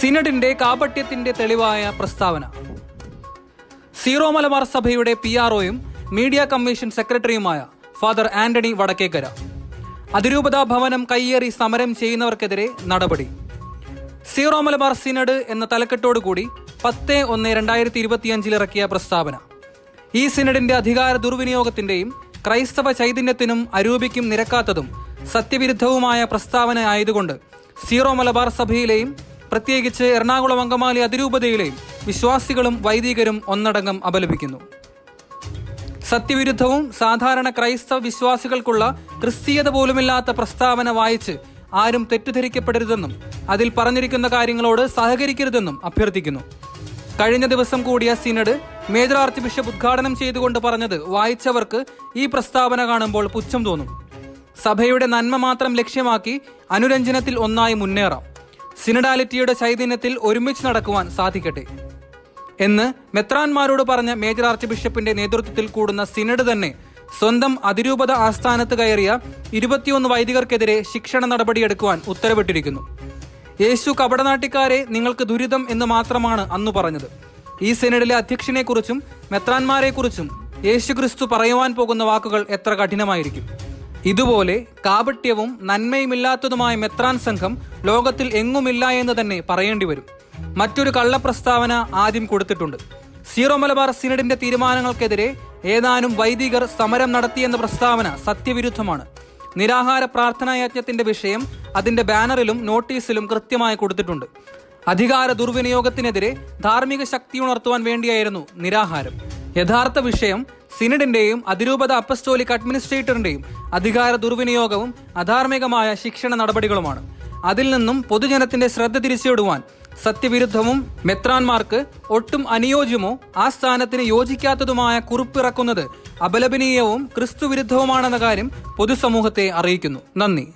സിനഡിന്റെ കാപട്യത്തിന്റെ തെളിവായ പ്രസ്താവന. സീറോ മലബാർ സഭയുടെ പി ആർഒയും മീഡിയ കമ്മീഷൻ സെക്രട്ടറിയുമായ ഫാദർ ആന്റണി വടക്കേക്കര. അതിരൂപതാ ഭവനം കയ്യേറി സമരം ചെയ്യുന്നവർക്കെതിരെ നടപടി. സീറോ മലബാർ സിനഡ് എന്ന തലക്കെട്ടോടുകൂടി പത്ത് ഒന്ന് രണ്ടായിരത്തി ഇരുപത്തിയഞ്ചിൽ ഇറക്കിയ പ്രസ്താവന. ഈ സിനഡിന്റെ അധികാര ദുർവിനിയോഗത്തിന്റെയും ക്രൈസ്തവ ചൈതന്യത്തിനും അരൂപിക്കും നിരക്കാത്തതും സത്യവിരുദ്ധവുമായ പ്രസ്താവന ആയതുകൊണ്ട് സീറോ മലബാർ സഭയിലെയും പ്രത്യേകിച്ച് എറണാകുളം അങ്കമാലി അതിരൂപതയിലെ വിശ്വാസികളും വൈദികരും ഒന്നടങ്കം അപലപിക്കുന്നു. സത്യവിരുദ്ധവും സാധാരണ ക്രൈസ്തവ വിശ്വാസികൾക്കുള്ള ക്രിസ്തീയത പോലുമില്ലാത്ത പ്രസ്താവന വായിച്ച് ആരും തെറ്റിദ്ധരിക്കപ്പെടരുതെന്നും അതിൽ പറഞ്ഞിരിക്കുന്ന കാര്യങ്ങളോട് സഹകരിക്കരുതെന്നും അഭ്യർത്ഥിക്കുന്നു. കഴിഞ്ഞ ദിവസം കൂടിയ സിനഡ് മേജർ ആർച്ച് ബിഷപ്പ് ഉദ്ഘാടനം ചെയ്തുകൊണ്ട് പറഞ്ഞത് വായിച്ചവർക്ക് ഈ പ്രസ്താവന കാണുമ്പോൾ പുച്ഛം തോന്നും. സഭയുടെ നന്മ മാത്രം ലക്ഷ്യമാക്കി അനുരഞ്ജനത്തിൽ ഒന്നായി മുന്നേറാം. സിനഡാലിറ്റിയുടെ ചൈതന്യത്തിൽ ഒരുമിച്ച് നടക്കുവാൻ സാധിക്കട്ടെ എന്ന് മെത്രാൻമാരോട് പറഞ്ഞ മേജർ ആർച്ച് ബിഷപ്പിന്റെ നേതൃത്വത്തിൽ കൂടുന്ന സിനഡ് തന്നെ സ്വന്തം അതിരൂപത ആസ്ഥാനത്ത് കയറിയ ഇരുപത്തിയൊന്ന് വൈദികർക്കെതിരെ ശിക്ഷണ നടപടിയെടുക്കുവാൻ ഉത്തരവിട്ടിരിക്കുന്നു. യേശു കപടനാട്ടിക്കാരെ നിങ്ങൾക്ക് ദുരിതം എന്ന് മാത്രമാണ് അന്ന് പറഞ്ഞത്. ഈ സിനഡിലെ അധ്യക്ഷനെക്കുറിച്ചും മെത്രാന്മാരെക്കുറിച്ചും യേശു ക്രിസ്തു പറയുവാൻ പോകുന്ന വാക്കുകൾ എത്ര കഠിനമായിരിക്കും. ഇതുപോലെ കാപട്യവും നന്മയുമില്ലാത്തതുമായ മെത്രാൻ സംഘം ലോകത്തിൽ എങ്ങുമില്ല എന്ന് തന്നെ പറയേണ്ടി വരും. മറ്റൊരു കള്ളപ്രസ്താവന ആദ്യം കൊടുത്തിട്ടുണ്ട്. സീറോ മലബാർ സിനഡിന്റെ തീരുമാനങ്ങൾക്കെതിരെ ഏതാനും വൈദികർ സമരം നടത്തിയെന്ന പ്രസ്താവന സത്യവിരുദ്ധമാണ്. നിരാഹാര പ്രാർത്ഥനാ യജ്ഞത്തിന്റെ വിഷയം അതിന്റെ ബാനറിലും നോട്ടീസിലും കൃത്യമായി കൊടുത്തിട്ടുണ്ട്. അധികാര ദുർവിനിയോഗത്തിനെതിരെ ധാർമ്മിക ശക്തി ഉണർത്തുവാൻ വേണ്ടിയായിരുന്നു നിരാഹാരം. യഥാർത്ഥ വിഷയം സിനഡിന്റെയും അതിരൂപത അപ്പസ്റ്റോലിക് അഡ്മിനിസ്ട്രേറ്ററിന്റെയും അധികാര ദുർവിനിയോഗവും അധാർമികമായ ശിക്ഷണ നടപടികളുമാണ്. അതിൽ നിന്നും പൊതുജനത്തിന്റെ ശ്രദ്ധ തിരിച്ചുവിടുവാൻ സത്യവിരുദ്ധവും മെത്രാന്മാർക്ക് ഒട്ടും അനുയോജ്യമോ ആ സ്ഥാനത്തിന് യോജിക്കാത്തതുമായ കുറിപ്പിറക്കുന്നത് അപലപനീയവും ക്രിസ്തുവിരുദ്ധവുമാണെന്ന കാര്യം പൊതുസമൂഹത്തെ അറിയിക്കുന്നു. നന്ദി.